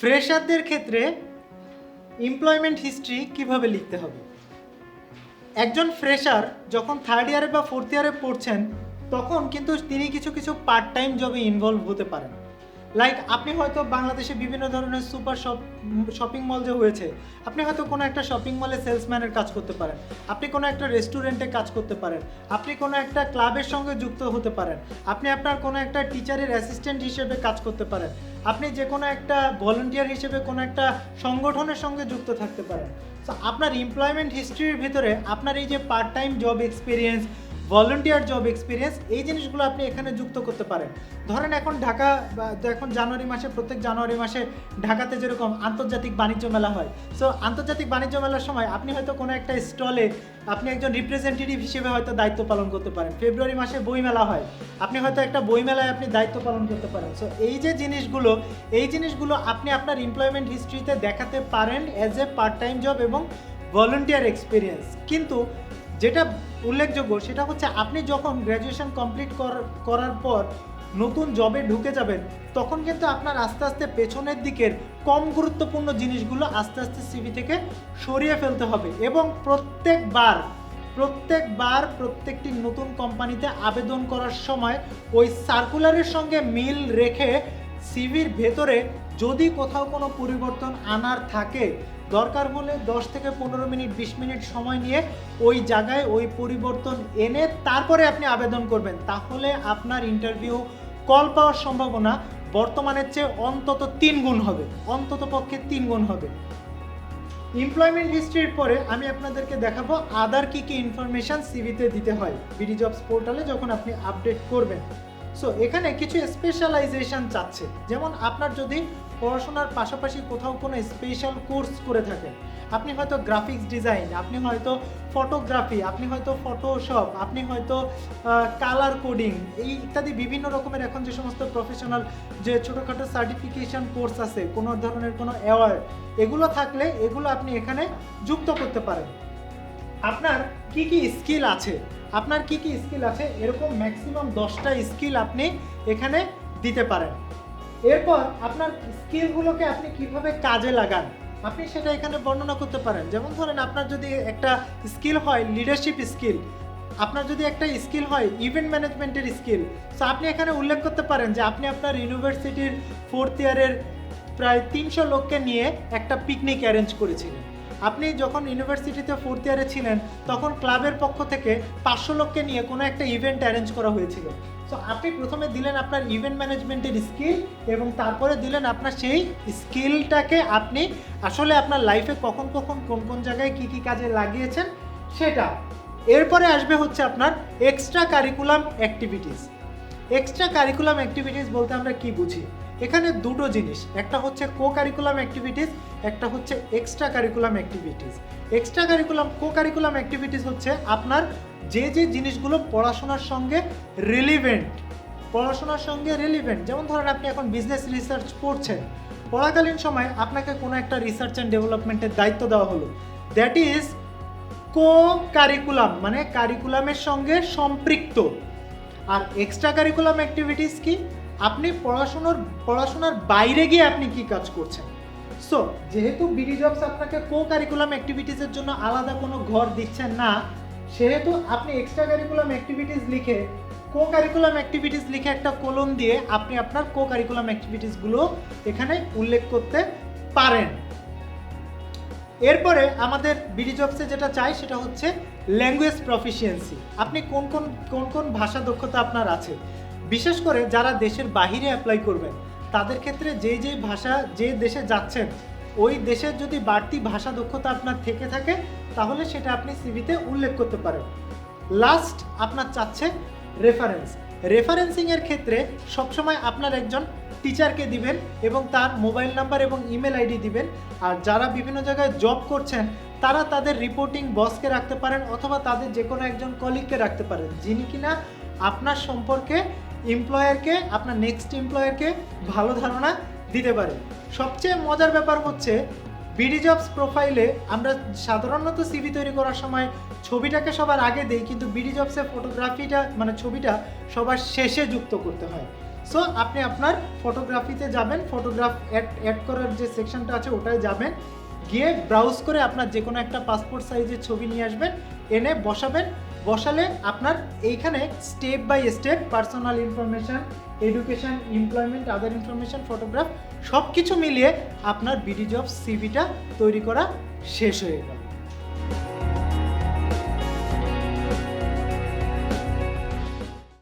ফ্রেশারদের ক্ষেত্রে employment history কীভাবে লিখতে হবে? একজন ফ্রেশার যখন থার্ড ইয়ারে বা ফোর্থ ইয়ারে পড়ছেন, তখন কিন্তু তিনি কিছু কিছু পার্ট টাইম জবে ইনভলভ হতে পারেন। লাইক আপনি হয়তো বাংলাদেশে বিভিন্ন ধরনের সুপার শপ শপিং মল যে হয়েছে, আপনি হয়তো কোনো একটা শপিং মলে সেলসম্যানের কাজ করতে পারেন। আপনি কোনো একটা রেস্টুরেন্টে কাজ করতে পারেন। আপনি কোনো একটা ক্লাবের সঙ্গে যুক্ত হতে পারেন। আপনি আপনার কোনো একটা টিচারের অ্যাসিস্ট্যান্ট হিসেবে কাজ করতে পারেন। আপনি যে কোনো একটা ভলেন্টিয়ার হিসেবে কোনো একটা সংগঠনের সঙ্গে যুক্ত থাকতে পারেন। তো আপনার এমপ্লয়মেন্ট হিস্ট্রির ভিতরে আপনার এই যে part time job experience volunteer job experience এই জিনিসগুলো আপনি এখানে যুক্ত করতে পারেন। ধরেন এখন ঢাকা এখন জানুয়ারি মাসে, প্রত্যেক জানুয়ারি মাসে ঢাকাতে যেরকম আন্তর্জাতিক বাণিজ্য মেলা হয়। সো আন্তর্জাতিক বাণিজ্য মেলার সময় আপনি হয়তো কোনো একটা স্টলে আপনি একজন রিপ্রেজেন্টেটিভ হিসেবে হয়তো দায়িত্ব পালন করতে পারেন। ফেব্রুয়ারি মাসে বই মেলা হয়। আপনি হয়তো একটা বই মেলায় আপনি দায়িত্ব পালন করতে পারেন। সো এই যে জিনিসগুলো, এই জিনিসগুলো আপনি আপনার এমপ্লয়মেন্ট হিস্ট্রিতে দেখাতে পারেন as a part time job এবং ভলেন্টিয়ার এক্সপিরিয়েন্স কিন্তু যেটা উল্লেখযোগ্য সেটা হচ্ছে আপনি যখন গ্র্যাজুয়েশন কমপ্লিট করার পর নতুন জবে ঢুকে যাবেন, তখন কিন্তু আপনার আস্তে আস্তে পেছনের দিকের কম গুরুত্বপূর্ণ জিনিসগুলো আস্তে আস্তে সিভি থেকে সরিয়ে ফেলতে হবে এবং প্রত্যেকবার প্রত্যেকবার প্রত্যেকটি নতুন কোম্পানিতে আবেদন করার সময় ওই সার্কুলারের সঙ্গে মিল রেখে সিভির ভেতরে যদি কোথাও কোনো পরিবর্তন আনার থাকে, দরকার হলে দশ থেকে পনেরো মিনিট, বিশ মিনিট সময় নিয়ে ওই জায়গায় ওই পরিবর্তন এনে তারপরে আপনি আবেদন করবেন। তাহলে আপনার ইন্টারভিউ কল পাওয়ার সম্ভাবনা বর্তমানের চেয়ে অন্তত তিন গুণ হবে। অন্তত পক্ষে তিন গুণ হবে। এমপ্লয়মেন্ট হিস্ট্রির পরে আমি আপনাদেরকে দেখাবো আদার কি কি ইনফরমেশন সিভিতে দিতে হয় বিডি জবস পোর্টালে যখন আপনি আপডেট করবেন। সো এখানে কিছু স্পেশালাইজেশন চাচ্ছে। যেমন আপনার যদি পড়াশোনার পাশাপাশি কোথাও কোনো স্পেশাল কোর্স করে থাকেন। আপনি হয়তো গ্রাফিক্স ডিজাইন আপনি হয়তো ফটোগ্রাফি আপনি হয়তো ফটোশপ আপনি হয়তো কালার কোডিং এই ইত্যাদি বিভিন্ন রকমের এখন যে সমস্ত প্রফেশনাল যে ছোটোখাটো সার্টিফিকেশন কোর্স আছে, কোনো ধরনের কোনো অ্যাওয়ার্ড এগুলো থাকলে এগুলো আপনি এখানে যুক্ত করতে পারেন। আপনার কি কি স্কিল আছে? আপনার কি কি স্কিল আছে? এরকম ম্যাক্সিমাম দশটা স্কিল আপনি এখানে দিতে পারেন। এরপর আপনার স্কিলগুলোকে আপনি কীভাবে কাজে লাগান? আপনি সেটা এখানে বর্ণনা করতে পারেন। যেমন ধরেন আপনার যদি একটা স্কিল হয় লিডারশিপ স্কিল আপনার যদি একটা স্কিল হয় ইভেন্ট ম্যানেজমেন্টের স্কিল তো আপনি এখানে উল্লেখ করতে পারেন যে আপনি আপনার ইউনিভার্সিটির ফোর্থ ইয়ারের প্রায় তিনশো লোককে নিয়ে একটা পিকনিক অ্যারেঞ্জ করেছিলেন। আপনি যখন ইউনিভার্সিটিতে ফোর্থ ইয়ারে ছিলেন, তখন ক্লাবের পক্ষ থেকে পাঁচশো লোককে নিয়ে কোনো একটা ইভেন্ট অ্যারেঞ্জ করা হয়েছিল। সো আপনি প্রথমে দিলেন আপনার ইভেন্ট ম্যানেজমেন্টের স্কিল এবং তারপরে দিলেন আপনার সেই স্কিলটাকে আপনি আসলে আপনার লাইফে কখন কখন, কোন কোন জায়গায় কী কী কাজে লাগিয়েছেন সেটা। এরপরে আসবে হচ্ছে আপনার extra curriculum activities extra curriculum activities বলতে আমরা কি বুঝি? এখানে দুটো জিনিস, একটা হচ্ছে কো কারিকুলাম অ্যাক্টিভিটিস একটা হচ্ছে extra curriculum activities extra curriculum co curriculum activities হচ্ছে আপনার যে যে জিনিসগুলো পড়াশোনার সঙ্গে রিলিভেন্ট পড়াশোনার সঙ্গে রিলিভেন্ট যেমন ধরেন আপনি এখন বিজনেস রিসার্চ পড়ছেন পড়াকালীন সময় আপনাকে কোনো একটা রিসার্চ অ্যান্ড ডেভেলপমেন্টের দায়িত্ব দেওয়া হলো। দ্যাট ইজ কো কারিকুলাম মানে কারিকুলামের সঙ্গে সম্পৃক্ত। আর এক্সট্রা কারিকুলাম অ্যাক্টিভিটিস কি? আপনি পড়াশোনার পড়াশোনার বাইরে গিয়ে আপনি কি কাজ করছেন? সো যেহেতু বিডি জবস আপনাকে কো কারিকুলাম অ্যাক্টিভিটিসের জন্য আলাদা কোনো ঘর দিচ্ছেন না, সেহেতু আপনি এক্সট্রা কারিকুলাম অ্যাক্টিভিটিস লিখে কো কারিকুলাম অ্যাক্টিভিটিস লিখে একটা কলম দিয়ে আপনি আপনার কো কারিকুলাম অ্যাক্টিভিটিসগুলো এখানে উল্লেখ করতে পারেন। এরপরে আমাদের বিডি জবসে যেটা চাই সেটা হচ্ছে ল্যাঙ্গুয়েজ প্রফিসিয়েন্সি আপনি কোন কোন কোন কোন ভাষা দক্ষতা আপনার আছে? বিশেষ করে যারা দেশের বাহিরে অ্যাপ্লাই করবেন, তাদের ক্ষেত্রে যে যে ভাষা, যে দেশে যাচ্ছেন, ওই দেশের যদি বাড়তি ভাষা দক্ষতা আপনার থেকে থাকে, তাহলে সেটা আপনি সিভিতে উল্লেখ করতে পারেন। লাস্ট আপনার চাচ্ছে রেফারেন্স রেফারেন্সিংয়ের ক্ষেত্রে সবসময় আপনার একজন টিচারকে দিবেন এবং তার মোবাইল নাম্বার এবং ইমেল আইডি দিবেন। আর যারা বিভিন্ন জায়গায় জব করছেন, তারা তাদের রিপোর্টিং বসকে রাখতে পারেন অথবা তাদের যে কোনো একজন কলিগকে রাখতে পারেন। যিনি কিনা আপনার সম্পর্কে এমপ্লয়ারকে আপনার নেক্সট এমপ্লয়ারকে ভালো ধারণা দিতে পারে। সবচেয়ে মজার ব্যাপার হচ্ছে বিডি জবস প্রোফাইলে আমরা সাধারণত সিভি তৈরি করার সময় ছবিটাকে সবার আগে দেই কিন্তু বিডি জবসের ফটোগ্রাফিটা মানে ছবিটা সবার শেষে যুক্ত করতে হয়। সো আপনি আপনার ফটোগ্রাফিতে যাবেন ফটোগ্রাফ অ্যাড অ্যাড করার যে সেকশনটা আছে, ওটায় যাবেন। গিয়ে ব্রাউজ করে আপনার যে কোনো একটা পাসপোর্ট সাইজের ছবি নিয়ে আসবেন, এনে বসাবেন। বসালে আপনার এইখানে step by step personal information education employment other information photograph সব কিছু মিলিয়ে আপনার বিডি জব সিভিটা তৈরি করা শেষ হয়ে গেল।